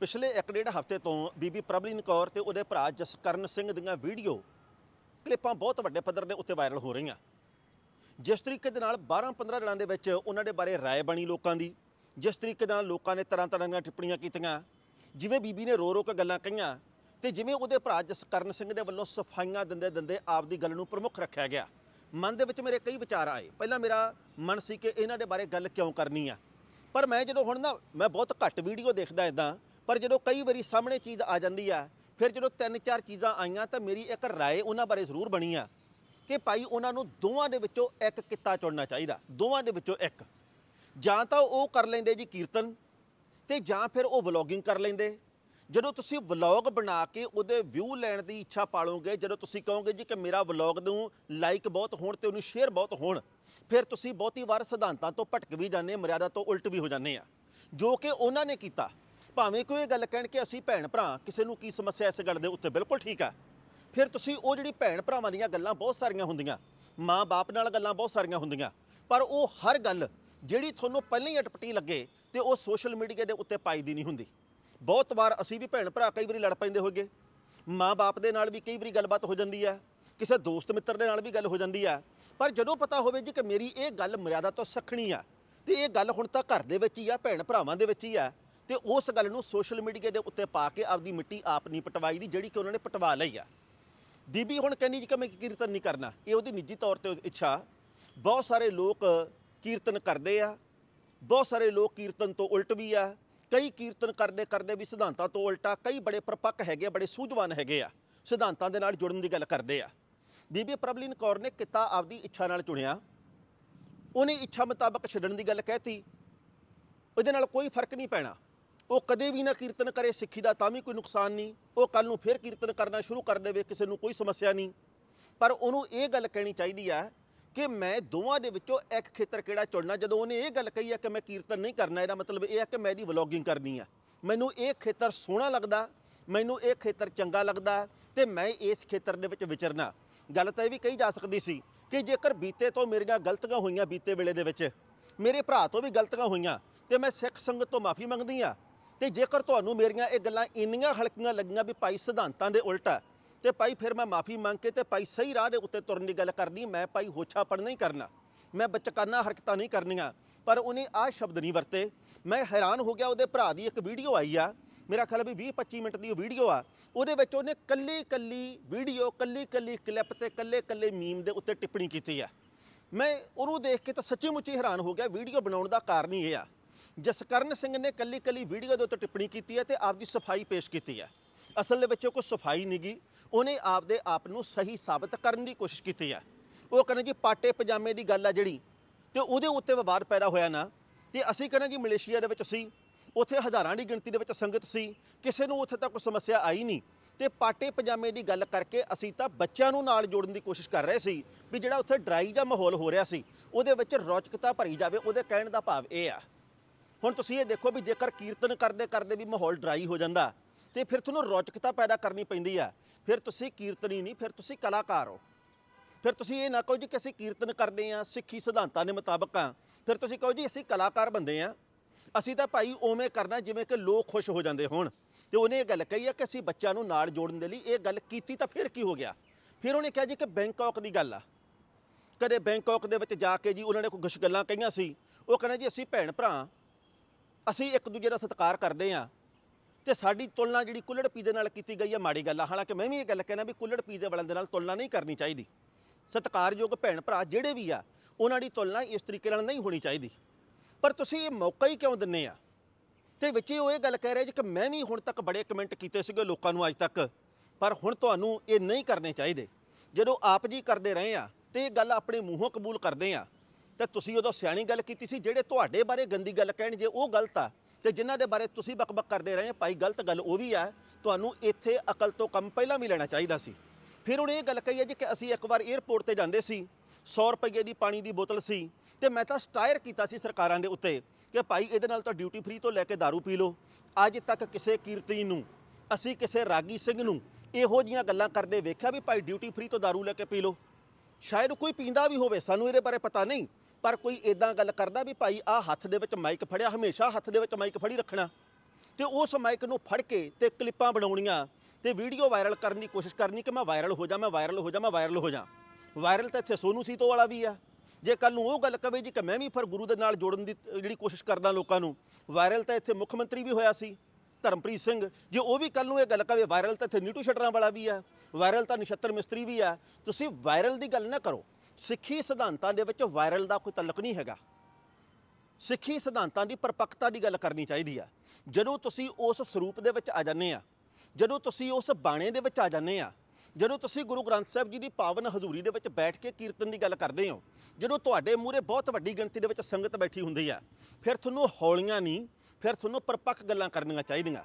ਪਿਛਲੇ ਇੱਕ ਡੇਢ ਹਫ਼ਤੇ ਤੋਂ ਬੀਬੀ ਪ੍ਰਭਲੀਨ ਕੌਰ ਤੇ ਉਹਦੇ ਭਰਾ ਜਸਕਰਨ ਸਿੰਘ ਦੀਆਂ ਵੀਡੀਓ ਕਲਿੱਪਾਂ ਬਹੁਤ ਵੱਡੇ ਪੱਧਰ ਦੇ ਉੱਤੇ ਵਾਇਰਲ ਹੋ ਰਹੀਆਂ। ਜਿਸ ਤਰੀਕੇ ਦੇ ਨਾਲ 12-15 ਦਿਨਾਂ ਦੇ ਵਿੱਚ ਉਹਨਾਂ ਦੇ ਬਾਰੇ ਰਾਏ ਬਣੀ ਲੋਕਾਂ ਦੀ, ਜਿਸ ਤਰੀਕੇ ਦੇ ਨਾਲ ਲੋਕਾਂ ਨੇ ਤਰ੍ਹਾਂ ਤਰ੍ਹਾਂ ਦੀਆਂ ਟਿੱਪਣੀਆਂ ਕੀਤੀਆਂ, ਜਿਵੇਂ ਬੀਬੀ ਨੇ ਰੋ ਰੋ ਕੇ ਗੱਲਾਂ ਕਹੀਆਂ ਤੇ ਜਿਵੇਂ ਉਹਦੇ ਭਰਾ ਜਸਕਰਨ ਸਿੰਘ ਦੇ ਵੱਲੋਂ ਸਫਾਈਆਂ ਦਿੰਦੇ ਦਿੰਦੇ ਆਪਦੀ ਗੱਲ ਨੂੰ ਪ੍ਰਮੁੱਖ ਰੱਖਿਆ ਗਿਆ। ਮਨ ਦੇ ਵਿੱਚ ਮੇਰੇ ਕਈ ਵਿਚਾਰ ਆਏ। ਪਹਿਲਾਂ ਮੇਰਾ ਮਨ ਸੀ ਕਿ ਇਹਨਾਂ ਦੇ ਬਾਰੇ ਗੱਲ ਕਿਉਂ ਕਰਨੀ ਆ? ਪਰ ਮੈਂ ਜਦੋਂ ਹੁਣ ਨਾ, ਮੈਂ ਬਹੁਤ ਘੱਟ ਵੀਡੀਓ ਦੇਖਦਾ ਇਦਾਂ ਪਰ ਜਦੋਂ ਕਈ ਵਾਰੀ ਸਾਹਮਣੇ ਚੀਜ਼ ਆ ਜਾਂਦੀ ਆ, ਫਿਰ ਜਦੋਂ ਤਿੰਨ ਚਾਰ ਚੀਜ਼ਾਂ ਆਈਆਂ ਤਾਂ ਮੇਰੀ ਇੱਕ ਰਾਏ ਉਹਨਾਂ ਬਾਰੇ ਜ਼ਰੂਰ ਬਣੀ ਆ ਕਿ ਭਾਈ ਉਹਨਾਂ ਨੂੰ ਦੋਵਾਂ ਦੇ ਵਿੱਚੋਂ ਇੱਕ ਕਿੱਤਾ ਚੁਣਨਾ ਚਾਹੀਦਾ, ਦੋਵਾਂ ਦੇ ਵਿੱਚੋਂ ਇੱਕ। ਜਾਂ ਤਾਂ ਉਹ ਕਰ ਲੈਂਦੇ ਜੀ ਕੀਰਤਨ ਤੇ ਜਾਂ ਫਿਰ ਉਹ ਵਲੌਗਿੰਗ ਕਰ ਲੈਂਦੇ। ਜਦੋਂ ਤੁਸੀਂ ਵਲੌਗ ਬਣਾ ਕੇ ਉਹਦੇ ਵਿਊ ਲੈਣ ਦੀ ਇੱਛਾ ਪਾਲੋਗੇ, ਜਦੋਂ ਤੁਸੀਂ ਕਹੋਗੇ ਜੀ ਕਿ ਮੇਰਾ ਵਲੌਗ ਨੂੰ ਲਾਈਕ ਬਹੁਤ ਹੋਣ ਤੇ ਉਹਨੂੰ ਸ਼ੇਅਰ ਬਹੁਤ ਹੋਣ, ਫਿਰ ਤੁਸੀਂ ਬਹੁਤੀ ਵਾਰ ਸਿਧਾਂਤਾਂ ਤੋਂ ਭਟਕ ਵੀ ਜਾਂਦੇ, ਮਰਿਆਦਾ ਤੋਂ ਉਲਟ ਵੀ ਹੋ ਜਾਂਦੇ ਆ। ਜੋ ਕਿ ਉਹਨਾਂ ਨੇ ਕੀਤਾ। ਭਾਵੇਂ ਕੋਈ ਇਹ ਗੱਲ ਕਹਿਣ ਕਿ ਅਸੀਂ ਭੈਣ ਭਰਾ, ਕਿਸੇ ਨੂੰ ਕੀ ਸਮੱਸਿਆ ਇਸ ਗੱਲ ਦੇ ਉੱਤੇ, ਬਿਲਕੁਲ ਠੀਕ ਆ। ਫਿਰ ਤੁਸੀਂ ਉਹ ਜਿਹੜੀ ਭੈਣ ਭਰਾਵਾਂ ਦੀਆਂ ਗੱਲਾਂ ਬਹੁਤ ਸਾਰੀਆਂ ਹੁੰਦੀਆਂ ਮਾਂ-ਬਾਪ ਨਾਲ ਗੱਲਾਂ ਬਹੁਤ ਸਾਰੀਆਂ ਹੁੰਦੀਆਂ, ਪਰ ਉਹ ਹਰ ਗੱਲ ਜਿਹੜੀ ਤੁਹਾਨੂੰ ਪਹਿਲਾਂ ਹੀ ਅਟਪਟੀ ਲੱਗੇ ਤੇ ਉਹ ਸੋਸ਼ਲ ਮੀਡੀਆ ਦੇ ਉੱਤੇ ਪਾਈ ਦੀ ਨਹੀਂ ਹੁੰਦੀ। ਬਹੁਤ ਵਾਰ ਅਸੀਂ ਵੀ ਭੈਣ ਭਰਾ ਕਈ ਵਾਰੀ ਲੜ ਪੈਂਦੇ ਹੋਗੇ ਮਾਂ-ਬਾਪ ਦੇ ਨਾਲ ਵੀ ਕਈ ਵਾਰੀ ਗੱਲਬਾਤ ਹੋ ਜਾਂਦੀ ਹੈ ਕਿਸੇ ਦੋਸਤ ਮਿੱਤਰ ਦੇ ਨਾਲ ਵੀ ਗੱਲ ਹੋ ਜਾਂਦੀ ਹੈ ਪਰ ਜਦੋਂ ਪਤਾ ਹੋਵੇ ਜੀ ਕਿ ਮੇਰੀ ਇਹ ਗੱਲ ਮਰਿਆਦਾ ਤੋਂ ਸਖਣੀ ਆ, ਤੇ ਇਹ ਗੱਲ ਹੁਣ ਤਾਂ ਘਰ ਦੇ ਵਿੱਚ ਹੀ ਆ, ਭੈਣ ਭਰਾਵਾਂ ਦੇ ਵਿੱਚ ਹੀ ਆ ਤੇ ਉਸ ਗੱਲ ਨੂੰ ਸੋਸ਼ਲ ਮੀਡੀਆ ਦੇ ਉੱਤੇ ਪਾ ਕੇ ਆਪਦੀ ਮਿੱਟੀ ਆਪ ਨਹੀਂ ਪਟਵਾਈ ਦੀ ਜਿਹੜੀ ਕਿ ਉਹਨਾਂ ਨੇ ਪਟਵਾ ਲਈ ਆ। ਬੀਬੀ ਹੁਣ ਕਹਿੰਦੀ ਜੀ ਕਿ ਮੈਂ ਕੀਰਤਨ ਨਹੀਂ ਕਰਨਾ। ਇਹ ਉਹਦੀ ਨਿੱਜੀ ਤੌਰ ਤੇ ਇੱਛਾ। ਬਹੁਤ ਸਾਰੇ ਲੋਕ ਕੀਰਤਨ ਕਰਦੇ ਆ। ਬਹੁਤ ਸਾਰੇ ਲੋਕ ਕੀਰਤਨ ਤੋਂ ਉਲਟ ਵੀ ਆ। ਕਈ ਕੀਰਤਨ ਕਰਦੇ ਕਰਦੇ ਵੀ ਸਿਧਾਂਤਾਂ ਤੋਂ ਉਲਟਾ ਕਈ ਬੜੇ ਪ੍ਰਪੱਕ ਹੈਗੇ ਆ, ਬੜੇ ਸੂਝਵਾਨ ਹੈਗੇ ਆ ਸਿਧਾਂਤਾਂ ਦੇ ਨਾਲ ਜੁੜਨ ਦੀ ਗੱਲ ਕਰਦੇ ਆ। ਬੀਬੀ ਪ੍ਰਬਲੀਨ ਕੌਰ ਨੇ ਕਿੱਤਾ ਆਪਦੀ ਇੱਛਾ ਨਾਲ ਚੁਣਿਆ। ਉਹਨੇ ਇੱਛਾ ਮੁਤਾਬਕ ਛੱਡਣ ਦੀ ਗੱਲ ਕਹਿਤੀ। ਉਹਦੇ ਨਾਲ ਕੋਈ ਫ਼ਰਕ ਨਹੀਂ ਪੈਣਾ। ਉਹ ਕਦੇ ਵੀ ਨਾ ਕੀਰਤਨ ਕਰੇ ਸਿੱਖੀ ਦਾ, ਤਾਂ ਵੀ ਕੋਈ ਨੁਕਸਾਨ ਨਹੀਂ। ਉਹ ਕੱਲ ਨੂੰ ਫਿਰ ਕੀਰਤਨ ਕਰਨਾ ਸ਼ੁਰੂ ਕਰ ਦੇਵੇ, ਕਿਸੇ ਨੂੰ ਕੋਈ ਸਮੱਸਿਆ ਨਹੀਂ। ਪਰ ਉਹਨੂੰ ਇਹ ਗੱਲ ਕਹਿਣੀ ਚਾਹੀਦੀ ਆ ਕਿ ਮੈਂ ਦੋਵਾਂ ਦੇ ਵਿੱਚੋਂ ਇੱਕ ਖੇਤਰ ਕਿਹੜਾ ਚੁਣਨਾ, ਜਦੋਂ ਉਹਨੇ ਇਹ ਗੱਲ ਕਹੀ ਆ ਕਿ ਮੈਂ ਕੀਰਤਨ ਨਹੀਂ ਕਰਨਾ, ਇਹਦਾ ਮਤਲਬ ਇਹ ਆ ਕਿ ਮੈਂ ਇਹਦੀ ਵਲੌਗਿੰਗ ਕਰਨੀ ਆ। ਮੈਨੂੰ ਇਹ ਖੇਤਰ ਸੋਹਣਾ ਲੱਗਦਾ, ਮੈਨੂੰ ਇਹ ਖੇਤਰ ਚੰਗਾ ਲੱਗਦਾ ਤੇ ਮੈਂ ਇਸ ਖੇਤਰ ਦੇ ਵਿੱਚ ਵਿਚਰਨਾ। ਗੱਲ ਤਾਂ ਇਹ ਵੀ ਕਹੀ ਜਾ ਸਕਦੀ ਸੀ ਕਿ ਜੇਕਰ ਬੀਤੇ ਤੋਂ ਮੇਰੀਆਂ ਗਲਤੀਆਂ ਹੋਈਆਂ ਬੀਤੇ ਵੇਲੇ ਦੇ ਵਿੱਚ, ਮੇਰੇ ਭਰਾ ਤੋਂ ਵੀ ਗਲਤੀਆਂ ਹੋਈਆਂ ਤੇ ਮੈਂ ਸਿੱਖ ਸੰਗਤ ਤੋਂ ਮਾਫੀ ਮੰਗਦੀ ਆ ਤੇ ਜੇਕਰ ਤੁਹਾਨੂੰ ਮੇਰੀਆਂ ਇਹ ਗੱਲਾਂ ਇੰਨੀਆਂ ਹਲਕੀਆਂ ਲੱਗੀਆਂ ਵੀ ਭਾਈ ਸਿਧਾਂਤਾਂ ਦੇ ਉਲਟ ਆ ਤੇ ਭਾਈ ਫਿਰ ਮੈਂ ਮਾਫੀ ਮੰਗ ਕੇ ਤੇ ਭਾਈ ਸਹੀ ਰਾਹ ਦੇ ਉੱਤੇ ਤੁਰਨ ਦੀ ਗੱਲ ਕਰਨੀ, ਮੈਂ ਭਾਈ ਹੋਛਾ ਪੜ ਨਹੀਂ ਕਰਨਾ। ਮੈਂ ਬਚਕਾਨਾ ਹਰਕਤਾਂ ਨਹੀਂ ਕਰਨੀਆਂ, ਪਰ ਉਹਨੇ ਆਹ ਸ਼ਬਦ ਨਹੀਂ ਵਰਤੇ। ਮੈਂ ਹੈਰਾਨ ਹੋ ਗਿਆ, ਉਹਦੇ ਭਰਾ ਦੀ ਇੱਕ ਵੀਡੀਓ ਆਈ ਆ। ਮੇਰਾ ਖਿਆਲ ਵੀ 20 25 ਮਿੰਟ ਦੀ ਉਹ ਵੀਡੀਓ ਆ। ਉਹਦੇ ਵਿੱਚ ਉਹਨੇ ਕੱਲੀ ਕੱਲੀ ਵੀਡੀਓ ਕੱਲੀ ਕੱਲੀ ਕਲਿੱਪ ਤੇ ਕੱਲੇ ਕੱਲੇ ਮੀਮ ਦੇ ਉੱਤੇ ਟਿੱਪਣੀ ਕੀਤੀ ਆ। ਮੈਂ ਉਹਨੂੰ ਦੇਖ ਕੇ ਤਾਂ ਸੱਚੀ ਮੁੱਚੀ ਹੈਰਾਨ ਹੋ ਗਿਆ, ਵੀਡੀਓ ਬਣਾਉਣ ਦਾ ਕਾਰਨ ਹੀ ਇਹ ਆ। ਜਸਕਰਨ ਸਿੰਘ ਨੇ ਕੱਲੀ ਕੱਲੀ ਵੀਡੀਓ ਦੇ ਉੱਤੇ ਟਿੱਪਣੀ ਕੀਤੀ ਹੈ ਤੇ ਆਪਦੀ ਸਫ਼ਾਈ ਪੇਸ਼ ਕੀਤੀ ਹੈ। ਅਸਲ ਦੇ ਵਿੱਚ ਉਹ ਕੋਈ ਸਫ਼ਾਈ ਨਹੀਂ ਗੀ, ਉਹਨੇ ਆਪਦੇ ਆਪ ਨੂੰ ਸਹੀ ਸਾਬਤ ਕਰਨ ਦੀ ਕੋਸ਼ਿਸ਼ ਕੀਤੀ ਹੈ। ਉਹ ਕਹਿੰਦੇ ਜੀ ਪਾਟੇ ਪਜਾਮੇ ਦੀ ਗੱਲ ਆ ਜਿਹੜੀ, ਤੇ ਉਹਦੇ ਉੱਤੇ ਵਿਵਾਦ ਪੈਦਾ ਹੋਇਆ ਨਾ, ਤੇ ਅਸੀਂ ਕਹਿੰਦੇ ਜੀ ਮਲੇਸ਼ੀਆ ਦੇ ਵਿੱਚ ਸੀ, ਉੱਥੇ ਹਜ਼ਾਰਾਂ ਦੀ ਗਿਣਤੀ ਦੇ ਵਿੱਚ ਸੰਗਤ ਸੀ, ਕਿਸੇ ਨੂੰ ਉੱਥੇ ਤੱਕ ਕੋਈ ਸਮੱਸਿਆ ਆਈ ਨਹੀਂ। ਤੇ ਪਾਟੇ ਪਜਾਮੇ ਦੀ ਗੱਲ ਕਰਕੇ ਅਸੀਂ ਤਾਂ ਬੱਚਿਆਂ ਨੂੰ ਨਾਲ ਜੋੜਨ ਦੀ ਕੋਸ਼ਿਸ਼ ਕਰ ਰਹੇ ਸੀ ਵੀ ਜਿਹੜਾ ਉੱਥੇ ਡਰਾਈ ਦਾ ਮਾਹੌਲ ਹੋ ਰਿਹਾ ਸੀ, ਉਹਦੇ ਵਿੱਚ ਰੌਚਕਤਾ ਭਰੀ ਜਾਵੇ, ਉਹਦੇ ਕਹਿਣ ਦਾ ਭਾਵ ਇਹ ਆ। ਹੁਣ ਤੁਸੀਂ ਇਹ ਦੇਖੋ ਵੀ ਜੇਕਰ ਕੀਰਤਨ ਕਰਦੇ ਕਰਦੇ ਵੀ ਮਾਹੌਲ ਡਰਾਈ ਹੋ ਜਾਂਦਾ, ਤੇ ਫਿਰ ਤੁਹਾਨੂੰ ਰੌਚਕਤਾ ਪੈਦਾ ਕਰਨੀ ਪੈਂਦੀ ਆ। ਫਿਰ ਤੁਸੀਂ ਕੀਰਤਨੀ ਨਹੀਂ, ਫਿਰ ਤੁਸੀਂ ਕਲਾਕਾਰ ਹੋ। ਫਿਰ ਤੁਸੀਂ ਇਹ ਨਾ ਕਹੋ ਜੀ ਕਿ ਅਸੀਂ ਕੀਰਤਨ ਕਰਦੇ ਆ ਸਿੱਖੀ ਸਿਧਾਂਤਾਂ ਦੇ ਮੁਤਾਬਕ ਆ ਫਿਰ ਤੁਸੀਂ ਕਹੋ ਜੀ ਅਸੀਂ ਕਲਾਕਾਰ ਬੰਦੇ ਆ ਅਸੀਂ ਤਾਂ ਭਾਈ ਉਵੇਂ ਕਰਨਾ ਜਿਵੇਂ ਕਿ ਲੋਕ ਖੁਸ਼ ਹੋ ਜਾਂਦੇ ਹੋਣ। ਤੇ ਉਹਨੇ ਇਹ ਗੱਲ ਕਹੀ ਆ ਕਿ ਅਸੀਂ ਬੱਚਿਆਂ ਨੂੰ ਨਾਲ ਜੋੜਨ ਦੇ ਲਈ ਇਹ ਗੱਲ ਕੀਤੀ ਤਾਂ ਫਿਰ ਕੀ ਹੋ ਗਿਆ? ਫਿਰ ਉਹਨੇ ਕਿਹਾ ਜੀ ਕਿ ਬੈਂਕਾਕ ਦੀ ਗੱਲ ਆ। ਕਦੇ ਬੈਂਕਾਕ ਦੇ ਵਿੱਚ ਜਾ ਕੇ ਜੀ ਉਹਨਾਂ ਨੇ ਕੋਈ ਕੁਛ ਗੱਲਾਂ ਕਹੀਆਂ ਸੀ। ਉਹ ਕਹਿੰਦੇ ਜੀ ਅਸੀਂ ਭੈਣ ਭਰਾ ਅਸੀਂ ਇੱਕ ਦੂਜੇ ਦਾ ਸਤਿਕਾਰ ਕਰਦੇ ਆ ਤੇ ਸਾਡੀ ਤੁਲਨਾ ਜਿਹੜੀ ਕੁੱਲੜ ਪੀ ਦੇ ਨਾਲ ਕੀਤੀ ਗਈ ਹੈ ਮਾੜੀ ਗੱਲ ਆ। ਹਾਲਾਂਕਿ ਮੈਂ ਵੀ ਇਹ ਗੱਲ ਕਹਿਣਾ ਵੀ ਕੁੱਲੜ ਪੀ ਦੇ ਵਾਲਿਆਂ ਦੇ ਨਾਲ ਤੁਲਨਾ ਨਹੀਂ ਕਰਨੀ ਚਾਹੀਦੀ। ਸਤਿਕਾਰਯੋਗ ਭੈਣ ਭਰਾ ਜਿਹੜੇ ਵੀ ਆ, ਉਹਨਾਂ ਦੀ ਤੁਲਨਾ ਇਸ ਤਰੀਕੇ ਨਾਲ ਨਹੀਂ ਹੋਣੀ ਚਾਹੀਦੀ। ਪਰ ਤੁਸੀਂ ਇਹ ਮੌਕਾ ਹੀ ਕਿਉਂ ਦਿੰਨੇ ਆ? ਤੇ ਵਿੱਚ ਉਹ ਇਹ ਗੱਲ ਕਹਿ ਰਹੇ ਜੀ ਕਿ ਮੈਂ ਵੀ ਹੁਣ ਤੱਕ ਬੜੇ ਕਮੈਂਟ ਕੀਤੇ ਸੀਗੇ ਲੋਕਾਂ ਨੂੰ ਅੱਜ ਤੱਕ। ਪਰ ਹੁਣ ਤੁਹਾਨੂੰ ਇਹ ਨਹੀਂ ਕਰਨੇ ਚਾਹੀਦੇ। ਜਦੋਂ ਆਪ ਜੀ ਕਰਦੇ ਰਹੇ ਆ, ਤੇ ਇਹ ਗੱਲ ਆਪਣੇ ਮੂੰਹੋਂ ਕਬੂਲ ਕਰਦੇ ਆ ਤੇ ਤੁਸੀਂ ਉਦੋਂ ਸਿਆਣੀ ਗੱਲ ਕੀਤੀ ਸੀ, ਜਿਹੜੇ ਤੁਹਾਡੇ ਬਾਰੇ ਗੰਦੀ ਗੱਲ ਕਹਿਣ ਜੇ ਉਹ ਗਲਤ ਆ, ਤੇ ਜਿਨ੍ਹਾਂ ਦੇ ਬਾਰੇ ਤੁਸੀਂ ਬਕਬਕ ਕਰਦੇ ਰਹੇ, ਭਾਈ ਗਲਤ ਗੱਲ ਉਹ ਵੀ ਆ, ਤੁਹਾਨੂੰ ਇੱਥੇ ਅਕਲ ਤੋਂ ਕੰਮ ਪਹਿਲਾਂ ਵੀ ਲੈਣਾ ਚਾਹੀਦਾ ਸੀ। ਫਿਰ ਉਹਨੇ ਇਹ ਗੱਲ ਕਹੀ ਹੈ ਜੀ ਕਿ ਅਸੀਂ ਇੱਕ ਵਾਰ 에어ਪੋਰਟ ਤੇ ਜਾਂਦੇ ਸੀ 100 ਰੁਪਏ ਦੀ ਪਾਣੀ ਦੀ ਬੋਤਲ ਸੀ, ਤੇ ਮੈਂ ਤਾਂ ਸਟਾਇਰ ਕੀਤਾ ਸੀ ਸਰਕਾਰਾਂ ਦੇ ਉੱਤੇ ਕਿ ਭਾਈ ਇਹਦੇ ਨਾਲ ਤਾਂ ਡਿਊਟੀ ਫ੍ਰੀ ਤੋਂ ਲੈ ਕੇ दारू ਪੀ ਲਓ, ਅੱਜ ਤੱਕ ਕਿਸੇ ਕੀਰਤੀ ਨੂੰ, ਅਸੀਂ ਕਿਸੇ ਰਾਗੀ ਸਿੰਘ ਨੂੰ ਇਹੋ ਜੀਆਂ ਗੱਲਾਂ ਕਰਦੇ ਵੇਖਿਆ ਵੀ ਭਾਈ ਡਿਊਟੀ ਫ੍ਰੀ ਤੋਂ दारू ਲੈ ਕੇ ਪੀ ਲਓ। ਸ਼ਾਇਦ ਕੋਈ ਪੀਂਦਾ ਵੀ ਹੋਵੇ, ਸਾਨੂੰ ਇਹਦੇ ਬਾਰੇ ਪਤਾ ਨਹੀਂ ਪਰ ਕੋਈ ਇਦਾਂ ਗੱਲ ਕਰਦਾ ਵੀ ਭਾਈ ਆ ਹੱਥ ਦੇ ਵਿੱਚ ਮਾਈਕ ਫੜਿਆ, ਹਮੇਸ਼ਾ ਹੱਥ ਦੇ ਵਿੱਚ ਮਾਈਕ ਫੜੀ ਰੱਖਣਾ। ਤੇ ਉਸ ਮਾਈਕ ਨੂੰ ਫੜ ਕੇ ਤੇ ਕਲਿੱਪਾਂ ਬਣਾਉਣੀਆਂ ਤੇ ਵੀਡੀਓ ਵਾਇਰਲ ਕਰਨ ਦੀ ਕੋਸ਼ਿਸ਼ ਕਰਨੀ ਕਿ ਮੈਂ ਵਾਇਰਲ ਹੋ ਜਾ, ਮੈਂ ਵਾਇਰਲ ਹੋ ਜਾ, ਮੈਂ ਵਾਇਰਲ ਹੋ ਜਾ। ਵਾਇਰਲ ਤਾਂ ਇੱਥੇ ਸੋਨੂ ਸੀਤੋ ਵਾਲਾ ਵੀ ਆ। ਜੇ ਕੱਲ ਨੂੰ ਉਹ ਗੱਲ ਕਵੇ ਜੀ ਕਿ ਮੈਂ ਵੀ ਫਿਰ ਗੁਰੂ ਦੇ ਨਾਲ ਜੋੜਨ ਦੀ ਜਿਹੜੀ ਕੋਸ਼ਿਸ਼ ਕਰਦਾ ਲੋਕਾਂ ਨੂੰ ਵਾਇਰਲ ਤਾਂ ਇੱਥੇ ਮੁੱਖ ਮੰਤਰੀ ਵੀ ਹੋਇਆ ਸੀ, ਧਰਮਪ੍ਰੀਤ ਸਿੰਘ। ਜੇ ਉਹ ਵੀ ਕੱਲ ਨੂੰ ਇਹ ਗੱਲ ਕਵੇ ਵਾਇਰਲ ਤਾਂ ਇੱਥੇ ਨੀਟੂ ਸ਼ਟਰਾਂ ਵਾਲਾ ਵੀ ਆ ਵਾਇਰਲ ਤਾਂ ਨਛੱਤਰ ਮਿਸਤਰੀ ਵੀ ਆ। ਤੁਸੀਂ ਵਾਇਰਲ ਦੀ ਗੱਲ ਨਾ ਕਰੋ। ਸਿੱਖੀ ਸਿਧਾਂਤਾਂ ਦੇ ਵਿੱਚ ਵਾਇਰਲ ਦਾ ਕੋਈ ਤਲਕ ਨਹੀਂ ਹੈਗਾ। ਸਿੱਖੀ ਸਿਧਾਂਤਾਂ ਦੀ ਪਰਪੱਕਤਾ ਦੀ ਗੱਲ ਕਰਨੀ ਚਾਹੀਦੀ ਆ। ਜਦੋਂ ਤੁਸੀਂ ਉਸ ਸਰੂਪ ਦੇ ਵਿੱਚ ਆ ਜਾਂਦੇ ਆ, ਜਦੋਂ ਤੁਸੀਂ ਉਸ ਬਾਣੇ ਦੇ ਵਿੱਚ ਆ ਜਾਂਦੇ ਆ, ਜਦੋਂ ਤੁਸੀਂ ਗੁਰੂ ਗ੍ਰੰਥ ਸਾਹਿਬ ਜੀ ਦੀ ਪਾਵਨ ਹਜ਼ੂਰੀ ਦੇ ਵਿੱਚ ਬੈਠ ਕੇ ਕੀਰਤਨ ਦੀ ਗੱਲ ਕਰਦੇ ਹੋ, ਜਦੋਂ ਤੁਹਾਡੇ ਮੂਹਰੇ ਬਹੁਤ ਵੱਡੀ ਗਿਣਤੀ ਦੇ ਵਿੱਚ ਸੰਗਤ ਬੈਠੀ ਹੁੰਦੀ ਆ, ਫਿਰ ਤੁਹਾਨੂੰ ਹੌਲੀਆਂ ਨਹੀਂ, ਫਿਰ ਤੁਹਾਨੂੰ ਪਰਪੱਕ ਗੱਲਾਂ ਕਰਨੀਆਂ ਚਾਹੀਦੀਆਂ।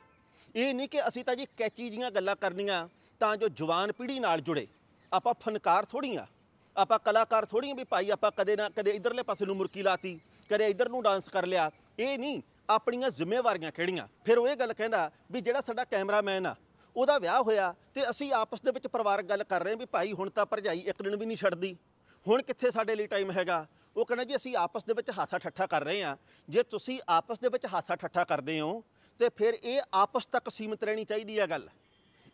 ਇਹ ਨਹੀਂ ਕਿ ਅਸੀਂ ਤਾਂ ਜੀ ਕੈਚੀ ਜੀਆਂ ਗੱਲਾਂ ਕਰਨੀਆਂ ਤਾਂ ਜੋ ਜਵਾਨ ਪੀੜ੍ਹੀ ਨਾਲ ਜੁੜੇ। ਆਪਾਂ ਫਨਕਾਰ ਥੋੜੀਆਂ ਆਪਾਂ ਕਲਾਕਾਰ ਥੋੜੀਆਂ ਵੀ ਭਾਈ, ਆਪਾਂ ਕਦੇ ਨਾ, ਕਦੇ ਇਧਰਲੇ ਪਾਸੇ ਨੂੰ ਮੁਰਕੀ ਲਾਤੀ, ਕਦੇ ਇਧਰ ਨੂੰ ਡਾਂਸ ਕਰ ਲਿਆ। ਇਹ ਨਹੀਂ, ਆਪਣੀਆਂ ਜ਼ਿੰਮੇਵਾਰੀਆਂ ਕਿਹੜੀਆਂ? ਫਿਰ ਉਹ ਇਹ ਗੱਲ ਕਹਿੰਦਾ ਵੀ ਜਿਹੜਾ ਸਾਡਾ ਕੈਮਰਾਮੈਨ ਆ, ਉਹਦਾ ਵਿਆਹ ਹੋਇਆ ਤੇ ਅਸੀਂ ਆਪਸ ਦੇ ਵਿੱਚ ਪਰਿਵਾਰਕ ਗੱਲ ਕਰ ਰਹੇ ਹਾਂ ਵੀ ਭਾਈ, ਹੁਣ ਤਾਂ ਭਰਜਾਈ ਇੱਕ ਦਿਨ ਵੀ ਨਹੀਂ ਛੱਡਦੀ। ਹੁਣ ਕਿੱਥੇ ਸਾਡੇ ਲਈ ਟਾਈਮ ਹੈਗਾ? ਉਹ ਕਹਿੰਦਾ ਜੀ, ਅਸੀਂ ਆਪਸ ਦੇ ਵਿੱਚ ਹਾਸਾ ਠੱਠਾ ਕਰ ਰਹੇ ਹਾਂ। ਜੇ ਤੁਸੀਂ ਆਪਸ ਦੇ ਵਿੱਚ ਹਾਸਾ ਠੱਠਾ ਕਰਦੇ ਹੋ, ਤੇ ਫਿਰ ਇਹ ਆਪਸ ਤੱਕ ਸੀਮਿਤ ਰਹਿਣੀ ਚਾਹੀਦੀ ਹੈ ਗੱਲ।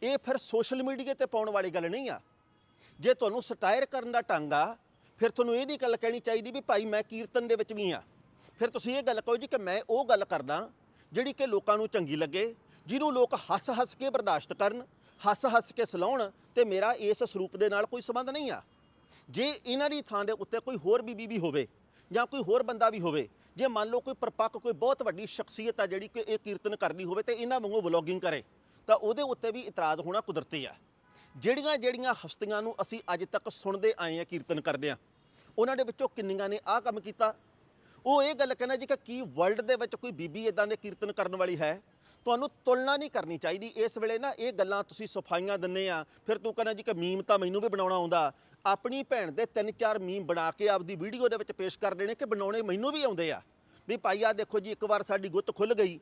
ਇਹ ਫਿਰ ਸੋਸ਼ਲ ਮੀਡੀਆ ਤੇ ਪਾਉਣ ਵਾਲੀ ਗੱਲ ਨਹੀਂ ਆ। ਜੇ ਤੁਹਾਨੂੰ ਸਟਾਇਰ ਕਰਨ ਦਾ ਢੰਗ ਆ, ਫਿਰ ਤੁਹਾਨੂੰ ਇਹ ਨਹੀਂ ਗੱਲ ਕਹਿਣੀ ਚਾਹੀਦੀ ਵੀ ਭਾਈ ਮੈਂ ਕੀਰਤਨ ਦੇ ਵਿੱਚ ਵੀ ਆ। ਫਿਰ ਤੁਸੀਂ ਇਹ ਗੱਲ ਕਹੋ ਜੀ ਕਿ ਮੈਂ ਉਹ ਗੱਲ ਕਰਦਾ ਜਿਹੜੀ ਕਿ ਲੋਕਾਂ ਨੂੰ ਚੰਗੀ ਲੱਗੇ, ਜਿਹਨੂੰ ਲੋਕ ਹੱਸ-ਹੱਸ ਕੇ ਬਰਦਾਸ਼ਤ ਕਰਨ, ਹੱਸ-ਹੱਸ ਕੇ ਸਲਾਉਣ ਤੇ ਮੇਰਾ ਇਸ ਸਰੂਪ ਦੇ ਨਾਲ ਕੋਈ ਸੰਬੰਧ ਨਹੀਂ ਆ। ਜੇ ਇਹਨਾਂ ਦੀ ਥਾਂ ਦੇ ਉੱਤੇ ਕੋਈ ਹੋਰ ਬੀਬੀ ਵੀ ਹੋਵੇ ਜਾਂ ਕੋਈ ਹੋਰ ਬੰਦਾ ਵੀ ਹੋਵੇ, ਜੇ ਮੰਨ ਲਓ ਕੋਈ ਪਰਪੱਕ ਕੋਈ ਬਹੁਤ ਵੱਡੀ ਸ਼ਖਸੀਅਤ ਆ ਜਿਹੜੀ ਕਿ ਇਹ ਕੀਰਤਨ ਕਰਦੀ ਹੋਵੇ ਤੇ ਇਹਨਾਂ ਵਾਂਗੂ ਵਲੌਗਿੰਗ ਕਰੇ, ਤਾਂ ਉਹਦੇ ਉੱਤੇ ਵੀ ਇਤਰਾਜ਼ ਹੋਣਾ ਕੁਦਰਤੀ ਆ। ਜਿਹੜੀਆਂ ਜਿਹੜੀਆਂ ਹਸਤੀਆਂ ਨੂੰ ਅਸੀਂ ਅੱਜ ਤੱਕ ਸੁਣਦੇ ਆਏ ਆ ਕੀਰਤਨ ਕਰਦੇ ਆ ਉਹਨਾਂ ਦੇ ਵਿੱਚੋਂ ਕਿੰਨੀਆਂ ਨੇ ਆਹ ਕੰਮ ਕੀਤਾ? ਉਹ ਇਹ ਗੱਲ ਕਹਿੰਦਾ ਜੀ ਕਿ ਕੀ ਵਰਲਡ ਦੇ ਵਿੱਚ ਕੋਈ ਬੀਬੀ ਇਦਾਂ ਦੇ ਕੀਰਤਨ ਕਰਨ ਵਾਲੀ ਹੈ? ਤੁਹਾਨੂੰ ਤੁਲਨਾ ਨਹੀਂ ਕਰਨੀ ਚਾਹੀਦੀ। ਇਸ ਵੇਲੇ ਨਾ ਇਹ ਗੱਲਾਂ ਤੁਸੀਂ ਸਫਾਈਆਂ ਦਿੰਨੇ ਆ। ਫਿਰ ਤੂੰ ਕਹਿੰਦਾ ਜੀ ਕਿ ਮੀਮ ਤਾਂ ਮੈਨੂੰ ਵੀ ਬਣਾਉਣਾ ਆਉਂਦਾ। ਆਪਣੀ ਭੈਣ ਦੇ ਤਿੰਨ ਚਾਰ ਮੀਮ ਬਣਾ ਕੇ ਆਪਦੀ ਵੀਡੀਓ ਦੇ ਵਿੱਚ ਪੇਸ਼ ਕਰ ਦੇਣੇ ਕਿ ਬਣਾਉਣੇ ਮੈਨੂੰ ਵੀ ਆਉਂਦੇ ਆ। ਵੀ ਭਾਈ ਆ ਦੇਖੋ ਜੀ, ਇੱਕ ਵਾਰ ਸਾਡੀ ਗੁੱਤ ਖੁੱਲ ਗਈ।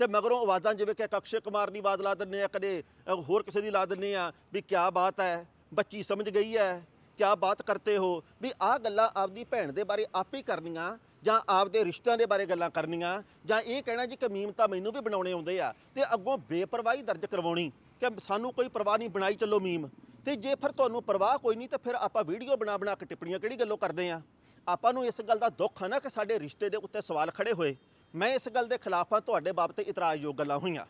ਤੇ ਮਗਰੋਂ ਆਵਾਜ਼ਾਂ ਜਿਵੇਂ ਕਿ ਅਕਸ਼ੇ ਕੁਮਾਰ ਦੀ ਆਵਾਜ਼ ਲਾ ਦਿੰਨੇ ਆ, ਕਦੇ ਹੋਰ ਕਿਸੇ ਦੀ ਲਾ ਦਿੰਨੇ ਆ ਵੀ ਕਿਆ ਬਾਤ ਹੈ, ਬੱਚੀ ਸਮਝ ਗਈ ਹੈ, ਕਿਆ ਬਾਤ ਕਰਤੇ ਹੋ, ਵੀ ਆਹ ਗੱਲਾਂ ਆਪਦੀ ਭੈਣ ਦੇ ਬਾਰੇ ਆਪੇ ਹੀ ਕਰਨੀਆਂ ਜਾਂ ਆਪਦੇ ਰਿਸ਼ਤਿਆਂ ਦੇ ਬਾਰੇ ਗੱਲਾਂ ਕਰਨੀਆਂ ਜਾਂ ਇਹ ਕਹਿਣਾ ਜੀ ਕਿ ਮੀਮ ਤਾਂ ਮੈਨੂੰ ਵੀ ਬਣਾਉਣੇ ਆਉਂਦੇ ਆ ਤੇ ਅੱਗੋਂ ਬੇਪਰਵਾਹੀ ਦਰਜ ਕਰਵਾਉਣੀ ਕਿ ਸਾਨੂੰ ਕੋਈ ਪਰਵਾਹ ਨਹੀਂ, ਬਣਾਈ ਚੱਲੋ ਮੀਮ। ਤੇ ਜੇ ਫਿਰ ਤੁਹਾਨੂੰ ਪਰਵਾਹ ਕੋਈ ਨਹੀਂ ਤਾਂ ਫਿਰ ਆਪਾਂ ਵੀਡੀਓ ਬਣਾ ਬਣਾ ਕੇ ਟਿੱਪਣੀਆਂ ਕਿਹੜੀ ਗੱਲੋਂ ਕਰਦੇ ਆ? ਆਪਾਂ ਨੂੰ ਇਸ ਗੱਲ ਦਾ ਦੁੱਖ ਹੈ ਨਾ ਕਿ ਸਾਡੇ ਰਿਸ਼ਤੇ ਦੇ ਉੱਤੇ ਸਵਾਲ ਖੜੇ ਹੋਏ। ਮੈਂ ਇਸ ਗੱਲ ਦੇ ਖਿਲਾਫ ਹਾਂ, ਤੁਹਾਡੇ ਬਾਬਤ ਇਤਰਾਜ਼ਯੋਗ ਗੱਲਾਂ ਹੋਈਆਂ।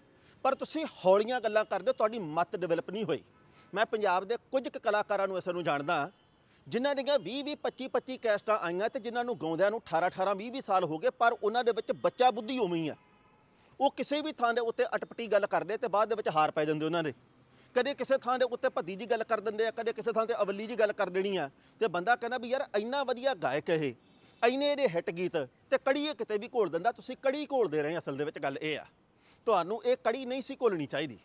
ਪਰ ਤੁਸੀਂ ਹੌਲੀਆਂ ਗੱਲਾਂ ਕਰਦੇ ਹੋ, ਤੁਹਾਡੀ ਮਤ ਡਿਵੈਲਪ ਨਹੀਂ ਹੋਈ। ਮੈਂ ਪੰਜਾਬ ਦੇ ਕੁਝ ਕੁ ਕਲਾਕਾਰਾਂ ਨੂੰ ਇਸ ਨੂੰ ਜਾਣਦਾ ਜਿਨ੍ਹਾਂ ਦੀਆਂ 20 20 25 25 ਕੈਸਟਾਂ ਆਈਆਂ ਤੇ ਜਿਨ੍ਹਾਂ ਨੂੰ ਗਾਉਂਦਿਆਂ ਨੂੰ 18 18 20 20 ਸਾਲ ਹੋ ਗਏ, ਪਰ ਉਹਨਾਂ ਦੇ ਵਿੱਚ ਬੱਚਾ ਬੁੱਧੀ ਉਵੇਂ ਹੀ ਆ। ਉਹ ਕਿਸੇ ਵੀ ਥਾਂ ਦੇ ਉੱਤੇ ਅਟਪਟੀ ਗੱਲ ਕਰਦੇ ਤੇ ਬਾਅਦ ਦੇ ਵਿੱਚ ਹਾਰ ਪੈ ਜਾਂਦੇ ਉਹਨਾਂ ਦੇ। ਕਦੇ ਕਿਸੇ ਥਾਂ ਦੇ ਉੱਤੇ ਭੱਦੀ ਜੀ ਗੱਲ ਕਰ ਦਿੰਦੇ ਆ, ਕਦੇ ਕਿਸੇ ਥਾਂ ਤੇ ਅਵਲੀ ਜੀ ਗੱਲ ਕਰ ਦੇਣੀ ਆ, ਤੇ ਬੰਦਾ ਕਹਿੰਦਾ ਵੀ ਯਾਰ ਇੰਨਾ ਵਧੀਆ ਗਾਇਕ ਇਹ। ਇੰਨੇ ਦੇ ਹਿੱਟ ਗੀਤ ਤੇ ਕੜੀ ਇਹ ਕਿਤੇ ਵੀ ਘੋਲ ਦਿੰਦਾ, ਤੁਸੀਂ ਕੜੀ ਘੋਲਦੇ ਰਹੇ ਅਸਲ ਦੇ ਵਿੱਚ ਗੱਲ ਇਹ ਆ। ਤੁਹਾਨੂੰ ਇਹ ਕੜੀ ਨਹੀਂ ਸੀ ਘੋਲਣੀ ਚਾਹੀਦੀ।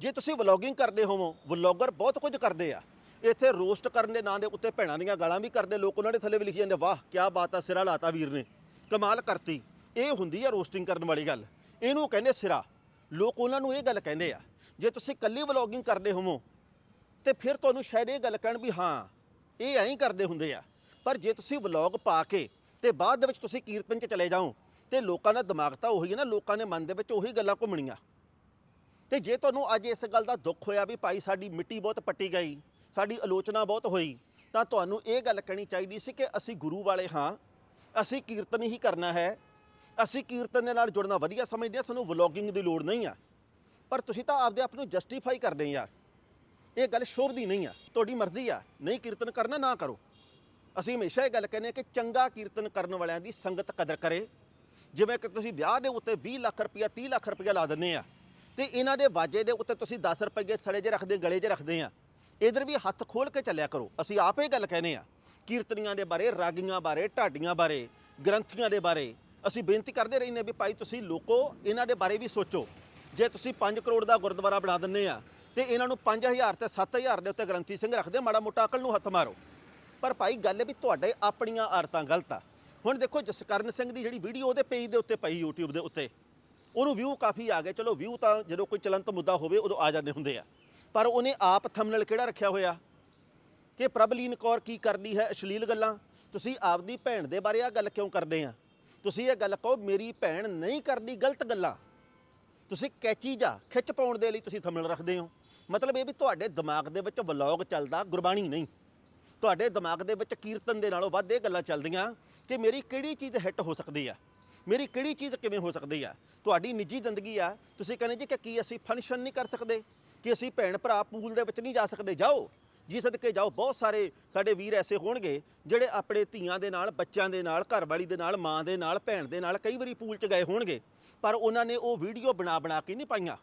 ਜੇ ਤੁਸੀਂ ਵਲੌਗਿੰਗ ਕਰਦੇ ਹੋਵੋ ਵਲੌਗਰ ਬਹੁਤ ਕੁਝ ਕਰਦੇ ਆ। ਇੱਥੇ ਰੋਸਟ ਕਰਨ ਦੇ ਨਾਂ ਦੇ ਉੱਤੇ ਭੈਣਾਂ ਦੀਆਂ ਗਾਲਾਂ ਵੀ ਕਰਦੇ, ਲੋਕ ਉਹਨਾਂ ਦੇ ਥੱਲੇ ਵੀ ਲਿਖੀ ਜਾਂਦੇ, ਵਾਹ ਕੀ ਬਾਤ ਆ, ਸਿਰਾ ਲਾਤਾ ਵੀਰ ਨੇ। ਕਮਾਲ ਕਰਤੀ। ਇਹ ਹੁੰਦੀ ਆ ਰੋਸਟਿੰਗ ਕਰਨ ਵਾਲੀ ਗੱਲ। ਇਹਨੂੰ ਕਹਿੰਦੇ ਸਿਰਾ। ਲੋਕ ਉਹਨਾਂ ਨੂੰ ਇਹ ਗੱਲ ਕਹਿੰਦੇ ਆ, ਜੇ ਤੁਸੀਂ ਇਕੱਲੀ ਵਲੌਗਿੰਗ ਕਰਦੇ ਹੋਵੋ, ਤੇ ਫਿਰ ਤੁਹਾਨੂੰ ਸ਼ਾਇਦ ਇਹ ਗੱਲ ਕਹਿਣ ਵੀ, ਹਾਂ, ਇਹ ਐਂ ਹੀ ਕਰਦੇ ਹੁੰਦੇ ਆ। ਪਰ ਜੇ ਤੁਸੀਂ ਵਲੌਗ ਪਾ ਕੇ ਤੇ ਬਾਅਦ ਦੇ ਵਿੱਚ ਤੁਸੀਂ ਕੀਰਤਨ 'ਚ ਚਲੇ ਜਾਓ, ਤੇ ਲੋਕਾਂ ਦਾ ਦਿਮਾਗ ਤਾਂ ਉਹੀ ਹੈ ਨਾ, ਲੋਕਾਂ ਦੇ ਮਨ ਦੇ ਵਿੱਚ ਉਹੀ ਗੱਲਾਂ ਘੁੰਮਣੀਆਂ। ਤੇ ਜੇ ਤੁਹਾਨੂੰ ਅੱਜ ਇਸ ਗੱਲ ਦਾ ਦੁੱਖ ਹੋਇਆ ਵੀ ਭਾਈ ਸਾਡੀ ਮਿੱਟੀ ਬਹੁਤ ਪੱਟੀ ਗਈ, ਸਾਡੀ ਆਲੋਚਨਾ ਬਹੁਤ ਹੋਈ, ਤਾਂ ਤੁਹਾਨੂੰ ਇਹ ਗੱਲ ਕਹਿਣੀ ਚਾਹੀਦੀ ਸੀ ਕਿ ਅਸੀਂ ਗੁਰੂ ਵਾਲੇ ਹਾਂ, ਅਸੀਂ ਕੀਰਤਨ ਹੀ ਕਰਨਾ ਹੈ, ਅਸੀਂ ਕੀਰਤਨ ਦੇ ਨਾਲ ਜੁੜਨਾ ਵਧੀਆ ਸਮਝਦੇ ਹਾਂ, ਸਾਨੂੰ ਵਲੌਗਿੰਗ ਦੀ ਲੋੜ ਨਹੀਂ ਆ। ਪਰ ਤੁਸੀਂ ਤਾਂ ਆਪਦੇ ਆਪ ਨੂੰ ਜਸਟੀਫਾਈ ਕਰਦੇ ਯਾਰ। ਇਹ ਗੱਲ ਸ਼ੋਭਦੀ ਨਹੀਂ ਆ, ਤੁਹਾਡੀ ਮਰਜ਼ੀ ਆ, ਨਹੀਂ ਕੀਰਤਨ ਕਰਨਾ ਨਾ ਕਰੋ। ਅਸੀਂ ਹਮੇਸ਼ਾ ਇਹ ਗੱਲ ਕਹਿੰਦੇ ਹਾਂ ਕਿ ਚੰਗਾ ਕੀਰਤਨ ਕਰਨ ਵਾਲਿਆਂ ਦੀ ਸੰਗਤ ਕਦਰ ਕਰੇ। ਜਿਵੇਂ ਕਿ ਤੁਸੀਂ ਵਿਆਹ ਦੇ ਉੱਤੇ 20 ਲੱਖ ਰੁਪਇਆ 30 ਲੱਖ ਰੁਪਇਆ ਲਾ ਦਿੰਦੇ ਆ ਤੇ ਇਹਨਾਂ ਦੇ ਵਾਜੇ ਦੇ ਉੱਤੇ ਤੁਸੀਂ 10 ਰੁਪਏ ਸੜੇ ਜੇ ਰੱਖਦੇ, ਗਲੇ 'ਚ ਰੱਖਦੇ ਆ ਇਧਰ ਵੀ ਹੱਥ ਖੋਲ ਕੇ ਚੱਲਿਆ ਕਰੋ। ਅਸੀਂ ਆਪ ਇਹ ਗੱਲ ਕਹਿੰਦੇ ਆ ਕੀਰਤਨੀਆਂ ਦੇ ਬਾਰੇ, ਰਾਗੀਆਂ ਬਾਰੇ, ਢਾਡੀਆਂ ਬਾਰੇ, ਗ੍ਰੰਥੀਆਂ ਦੇ ਬਾਰੇ ਅਸੀਂ ਬੇਨਤੀ ਕਰਦੇ ਰਹਿੰਦੇ ਵੀ ਭਾਈ ਤੁਸੀਂ ਲੋਕੋ ਇਹਨਾਂ ਦੇ ਬਾਰੇ ਵੀ ਸੋਚੋ। ਜੇ ਤੁਸੀਂ 5 ਕਰੋੜ ਦਾ ਗੁਰਦੁਆਰਾ ਬਣਾ ਦਿੰਦੇ ਆ ਤੇ ਇਹਨਾਂ ਨੂੰ 5000 ਤੇ 7000 ਦੇ ਉੱਤੇ ਗ੍ਰੰਥੀ ਸਿੰਘ ਰੱਖਦੇ, ਮਾੜਾ ਮੋਟਾ ਅਕਲ ਨੂੰ ਹੱਥ ਮਾਰੋ। ਪਰ ਭਾਈ ਗੱਲ ਇਹ ਵੀ ਤੁਹਾਡੇ ਆਪਣੀਆਂ ਆਰਤਾਂ ਗਲਤ ਆ। ਹੁਣ ਦੇਖੋ ਜਸਕਰਨ ਸਿੰਘ ਦੀ ਜਿਹੜੀ ਵੀਡੀਓ ਉਹਦੇ ਪੇਜ ਦੇ ਉੱਤੇ ਪਈ YouTube ਦੇ ਉੱਤੇ। ਉਹਨੂੰ ਵਿਊ ਕਾਫੀ ਆ ਗਏ। ਚਲੋ ਵਿਊ ਤਾਂ ਜਦੋਂ ਕੋਈ ਚਲੰਤ ਮੁੱਦਾ ਹੋਵੇ ਉਦੋਂ ਆ ਜਾਂਦੇ ਹੁੰਦੇ ਆ। ਪਰ ਉਹਨੇ ਆਪ ਥੰਬਨੇਲ ਕਿਹੜਾ ਰੱਖਿਆ ਹੋਇਆ? ਕਿ ਪ੍ਰਭਲੀਨ ਕੌਰ ਕੀ ਕਰਦੀ ਹੈ? ਅਸ਼ਲੀਲ ਗੱਲਾਂ। ਤੁਸੀਂ ਆਪਦੀ ਭੈਣ ਦੇ ਬਾਰੇ ਆ ਗੱਲ ਕਿਉਂ ਕਰਦੇ ਆ? ਤੁਸੀਂ ਇਹ ਗੱਲ ਕਹੋ, ਮੇਰੀ ਭੈਣ ਨਹੀਂ ਕਰਦੀ ਗਲਤ ਗੱਲਾਂ। ਤੁਸੀਂ ਕੈਚੀ ਜਾਂ ਖਿੱਚ ਪਾਉਣ ਦੇ ਲਈ ਤੁਸੀਂ ਥੰਬਨੇਲ ਰੱਖਦੇ ਹੋ। ਮਤਲਬ ਇਹ ਵੀ ਤੁਹਾਡੇ ਦਿਮਾਗ ਦੇ ਵਿੱਚ ਵਲੌਗ ਚੱਲਦਾ, ਗੁਰਬਾਣੀ ਨਹੀਂ। ਤੁਹਾਡੇ ਦਿਮਾਗ ਦੇ ਵਿੱਚ ਕੀਰਤਨ ਦੇ ਨਾਲੋਂ ਵੱਧ ਇਹ ਗੱਲਾਂ ਚੱਲਦੀਆਂ ਕਿ ਮੇਰੀ ਕਿਹੜੀ ਚੀਜ਼ ਹਿੱਟ ਹੋ ਸਕਦੀ ਆ? ਮੇਰੀ ਕਿਹੜੀ ਚੀਜ਼ ਕਿਵੇਂ ਹੋ ਸਕਦੀ ਆ? ਤੁਹਾਡੀ ਨਿੱਜੀ ਜ਼ਿੰਦਗੀ ਆ। ਤੁਸੀਂ ਕਹਿੰਦੇ ਜੀ ਕਿ ਕੀ ਅਸੀਂ ਫੰਕਸ਼ਨ ਨਹੀਂ ਕਰ ਸਕਦੇ? ਕਿ ਅਸੀਂ ਭੈਣ ਭਰਾ ਪੂਲ ਦੇ ਵਿੱਚ ਨਹੀਂ ਜਾ ਸਕਦੇ? ਜਾਓ। ਜੀ ਸਦਕੇ ਜਾਓ। ਬਹੁਤ ਸਾਰੇ ਸਾਡੇ ਵੀਰ ਐਸੇ ਹੋਣਗੇ ਜਿਹੜੇ ਆਪਣੇ ਧੀਆਂ ਦੇ ਨਾਲ, ਬੱਚਿਆਂ ਦੇ ਨਾਲ, ਘਰਵਾਲੀ ਦੇ ਨਾਲ, ਮਾਂ ਦੇ ਨਾਲ, ਭੈਣ ਦੇ ਨਾਲ ਕਈ ਵਾਰੀ ਪੂਲ 'ਚ ਗਏ ਹੋਣਗੇ। ਪਰ ਉਹਨਾਂ ਨੇ ਉਹ ਵੀਡੀਓ ਬਣਾ ਬਣਾ ਕੇ ਨਹੀਂ ਪਾਈਆਂ।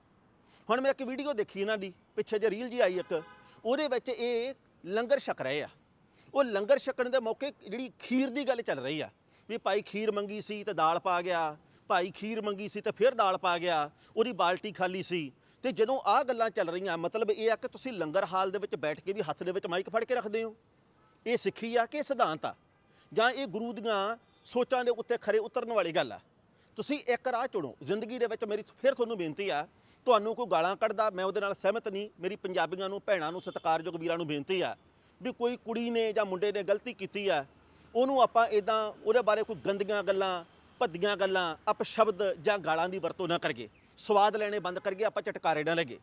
ਹੁਣ ਮੈਂ ਇੱਕ ਵੀਡੀਓ ਦੇਖੀ ਇਹਨਾਂ ਦੀ। ਪਿੱਛੇ ਜੇ ਰੀਲ ਜੀ ਆਈ ਇੱਕ। ਉਹਦੇ ਵਿੱਚ ਇਹ ਲੰਗਰ ਛਕ ਰਹੇ ਆ। ਉਹ ਲੰਗਰ ਛਕਣ ਦੇ ਮੌਕੇ ਜਿਹੜੀ ਖੀਰ ਦੀ ਗੱਲ ਚੱਲ ਰਹੀ ਆ, ਵੀ ਭਾਈ ਖੀਰ ਮੰਗੀ ਸੀ ਤੇ ਦਾਲ ਪਾ ਗਿਆ, ਭਾਈ ਖੀਰ ਮੰਗੀ ਸੀ ਤੇ ਫਿਰ ਦਾਲ ਪਾ ਗਿਆ, ਉਹਦੀ ਬਾਲਟੀ ਖਾਲੀ ਸੀ। ਤੇ ਜਦੋਂ ਆਹ ਗੱਲਾਂ ਚੱਲ ਰਹੀਆਂ, ਮਤਲਬ ਇਹ ਆ ਕਿ ਤੁਸੀਂ ਲੰਗਰ ਹਾਲ ਦੇ ਵਿੱਚ ਬੈਠ ਕੇ ਵੀ ਹੱਥ ਦੇ ਵਿੱਚ ਮਾਈਕ ਫੜ ਕੇ ਰੱਖਦੇ ਹੋ। ਇਹ ਸਿੱਖੀ ਆ ਕਿ ਇਹ ਸਿਧਾਂਤ ਆ? ਜਾਂ ਇਹ ਗੁਰੂ ਦੀਆਂ ਸੋਚਾਂ ਦੇ ਉੱਤੇ ਖਰੇ ਉਤਰਨ ਵਾਲੀ ਗੱਲ ਆ? ਤੁਸੀਂ ਇੱਕ ਰਾਹ ਚੁਣੋ। ਜ਼ਿੰਦਗੀ ਦੇ ਵਿੱਚ ਮੇਰੀ ਫਿਰ ਤੁਹਾਨੂੰ ਬੇਨਤੀ ਆ, ਤੁਹਾਨੂੰ ਕੋਈ ਗਾਲਾਂ ਕੱਢਦਾ, ਮੈਂ ਉਹਦੇ ਨਾਲ ਸਹਿਮਤ ਨਹੀਂ। ਮੇਰੀ ਪੰਜਾਬੀਆਂ ਨੂੰ, ਭੈਣਾਂ ਨੂੰ, ਸਤਿਕਾਰਯੋਗ ਵੀਰਾਂ ਨੂੰ ਬੇਨਤੀ ਆ ਵੀ ਕੋਈ ਕੁੜੀ ਨੇ ਜਾਂ ਮੁੰਡੇ ਨੇ ਗਲਤੀ ਕੀਤੀ ਆ, ਉਹਨੂੰ ਆਪਾਂ ਇਦਾਂ ਉਹਦੇ ਬਾਰੇ ਕੋਈ ਗੰਦੀਆਂ ਗੱਲਾਂ, ਭੱਦੀਆਂ ਗੱਲਾਂ, ਅਪਸ਼ਬਦ ਜਾਂ ਗਾਲਾਂ ਦੀ ਵਰਤੋਂ ਨਾ ਕਰੀਏ। ਸਵਾਦ ਲੈਣੇ ਬੰਦ ਕਰੀਏ, ਆਪਾਂ ਚਟਕਾਰੇ ਨਾ ਲੱਗੇ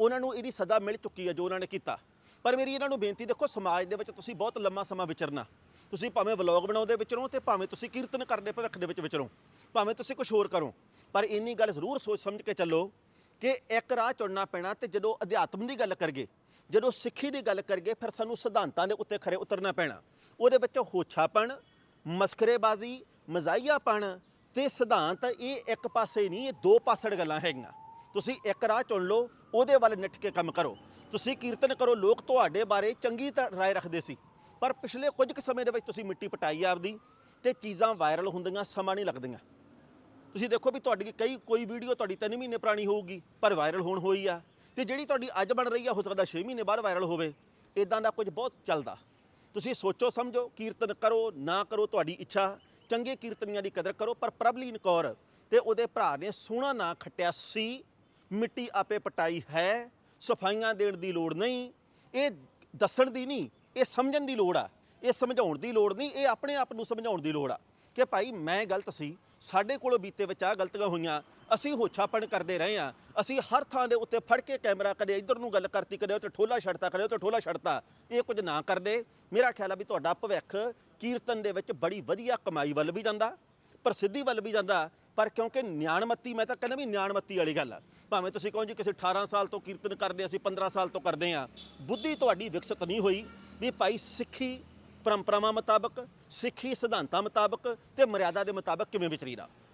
ਉਹਨਾਂ ਨੂੰ ਇਹਦੀ ਸਜ਼ਾ ਮਿਲ ਚੁੱਕੀ ਹੈ ਜੋ ਉਹਨਾਂ ਨੇ ਕੀਤਾ। ਪਰ ਮੇਰੀ ਇਹਨਾਂ ਨੂੰ ਬੇਨਤੀ ਦੇਖੋ, ਸਮਾਜ ਦੇ ਵਿੱਚ ਤੁਸੀਂ ਬਹੁਤ ਲੰਮਾ ਸਮਾਂ ਵਿਚਰਨਾ। ਤੁਸੀਂ ਭਾਵੇਂ ਵਲੌਗ ਬਣਾਉਂਦੇ ਵਿਚਰੋ ਤੇ ਭਾਵੇਂ ਤੁਸੀਂ ਕੀਰਤਨ ਕਰਦੇ ਭਵਿੱਖ ਦੇ ਵਿੱਚ ਵਿਚਰੋ ਭਾਵੇਂ ਤੁਸੀਂ ਕੁਝ ਹੋਰ ਕਰੋ। ਪਰ ਇੰਨੀ ਗੱਲ ਜ਼ਰੂਰ ਸੋਚ ਸਮਝ ਕੇ ਚੱਲੋ ਕਿ ਇੱਕ ਰਾਹ ਚੁਣਨਾ ਪੈਣਾ ਤੇ ਜਦੋਂ ਅਧਿਆਤਮ ਦੀ ਗੱਲ ਕਰਗੇ ਜਦੋਂ ਸਿੱਖੀ ਦੀ ਗੱਲ ਕਰੀਏ, ਫਿਰ ਸਾਨੂੰ ਸਿਧਾਂਤਾਂ ਦੇ ਉੱਤੇ ਖਰੇ ਉਤਰਨਾ ਪੈਣਾ। ਉਹਦੇ ਵਿੱਚ ਹੋਛਾਪਣ, ਮਸਕਰੇਬਾਜ਼ੀ, ਮਜ਼ਾਈਆਪਣ ਤੇ ਸਿਧਾਂਤ ਇਹ ਇੱਕ ਪਾਸੇ ਨਹੀਂ, ਇਹ ਦੋ ਪਾਸੜ ਗੱਲਾਂ ਹੈਗੀਆਂ। ਤੁਸੀਂ ਇੱਕ ਰਾਹ ਚੁਣ ਲਓ, ਉਹਦੇ ਵੱਲ ਨਿੱਠ ਕੇ ਕੰਮ ਕਰੋ। ਤੁਸੀਂ ਕੀਰਤਨ ਕਰੋ, ਲੋਕ ਤੁਹਾਡੇ ਬਾਰੇ ਚੰਗੀ ਤਰ੍ਹਾਂ ਰਾਏ ਰੱਖਦੇ ਸੀ। ਪਰ ਪਿਛਲੇ ਕੁਝ ਕੁ ਸਮੇਂ ਦੇ ਵਿੱਚ ਤੁਸੀਂ ਮਿੱਟੀ ਪਟਾਈ ਆਪਦੀ ਤੇ ਚੀਜ਼ਾਂ ਵਾਇਰਲ ਹੁੰਦੀਆਂ, ਸਮਾਂ ਨਹੀਂ ਲੱਗਦੀਆਂ। ਤੁਸੀਂ ਦੇਖੋ ਵੀ ਤੁਹਾਡੀ ਕਈ, ਕੋਈ ਵੀਡੀਓ ਤੁਹਾਡੀ 3 ਮਹੀਨੇ ਪੁਰਾਣੀ ਹੋਊਗੀ, ਪਰ ਵਾਇਰਲ ਹੋਣ ਹੋਈ ਆ। ਤੇ ਜਿਹੜੀ ਤੁਹਾਡੀ ਅੱਜ ਬਣ ਰਹੀ ਆ, ਹੋ ਸਕਦਾ 6 ਮਹੀਨੇ ਬਾਅਦ ਵਾਇਰਲ ਹੋਵੇ ਇਦਾਂ ਦਾ ਕੁਝ ਬਹੁਤ ਚੱਲਦਾ। ਤੁਸੀਂ ਸੋਚੋ, ਸਮਝੋ, ਕੀਰਤਨ ਕਰੋ, ਨਾ ਕਰੋ ਤੁਹਾਡੀ ਇੱਛਾ, ਚੰਗੇ ਕੀਰਤਨੀਆਂ ਦੀ ਕਦਰ ਕਰੋ, ਪਰ ਪ੍ਰਭਲੀਨ ਕੌਰ ਤੇ ਉਹਦੇ ਭਰਾ ਨੇ ਸੋਹਣਾ ਨਾ ਖੱਟਿਆ ਸੀ, ਮਿੱਟੀ ਆਪੇ ਪਟਾਈ ਹੈ, ਸਫਾਈਆਂ ਦੇਣ ਦੀ ਲੋੜ ਨਹੀਂ, ਇਹ ਦੱਸਣ ਦੀ ਨਹੀਂ, ਇਹ ਸਮਝਣ ਦੀ ਲੋੜ ਆ, ਇਹ ਸਮਝਾਉਣ ਦੀ ਲੋੜ ਨਹੀਂ, ਇਹ ਆਪਣੇ ਆਪ ਨੂੰ ਸਮਝਾਉਣ ਦੀ ਲੋੜ ਆ। ਕਿ ਭਾਈ ਮੈਂ ਗਲਤ ਸੀ, ਸਾਡੇ ਕੋਲੋਂ ਬੀਤੇ ਵਿੱਚ ਆ ਗਲਤੀਆਂ ਹੋਈਆਂ, ਅਸੀਂ ਹੋਛਾਪਣ ਕਰਦੇ ਰਹੇ ਆ ਅਸੀਂ ਹਰ ਥਾਂ ਦੇ ਉੱਤੇ ਫੜ ਕੇ ਕੈਮਰਾ ਕਦੇ ਇੱਧਰ ਨੂੰ ਗੱਲ ਕਰਤੀ, ਕਦੇ ਉੱਤੇ ਠੋਲਾ ਛੱਡਤਾ, ਕਦੇ ਉੱਤੇ ਠੋਲਾ ਛੱਡਤਾ, ਇਹ ਕੁਝ ਨਾ ਕਰਦੇ। ਮੇਰਾ ਖਿਆਲ ਆ ਵੀ ਤੁਹਾਡਾ ਭਵਿੱਖ ਕੀਰਤਨ ਦੇ ਵਿੱਚ ਬੜੀ ਵਧੀਆ ਕਮਾਈ ਵੱਲ ਵੀ ਜਾਂਦਾ, ਪ੍ਰਸਿੱਧੀ ਵੱਲ ਵੀ ਜਾਂਦਾ, ਪਰ ਕਿਉਂਕਿ ਨਿਆਣਮੱਤੀ, ਮੈਂ ਤਾਂ ਕਹਿੰਦਾ ਵੀ ਨਿਆਣਮੱਤੀ ਵਾਲੀ ਗੱਲ ਆ। ਭਾਵੇਂ ਤੁਸੀਂ ਕਹੋ ਜੀ ਕਿਸੇ 18 ਸਾਲ ਤੋਂ ਕੀਰਤਨ ਕਰਦੇ ਅਸੀਂ 15 ਸਾਲ ਤੋਂ ਕਰਦੇ ਆ, ਬੁੱਧੀ ਤੁਹਾਡੀ ਵਿਕਸਿਤ ਨਹੀਂ ਹੋਈ, ਵੀ ਭਾਈ ਸਿੱਖੀ ਪਰੰਪਰਾਵਾਂ ਮੁਤਾਬਕ ਸਿੱਖੀ ਸਿਧਾਂਤਾਂ ਮੁਤਾਬਕ ਤੇ ਮਰਿਆਦਾ ਦੇ ਮੁਤਾਬਕ ਕਿਵੇਂ ਵਿਚਰੀਦਾ?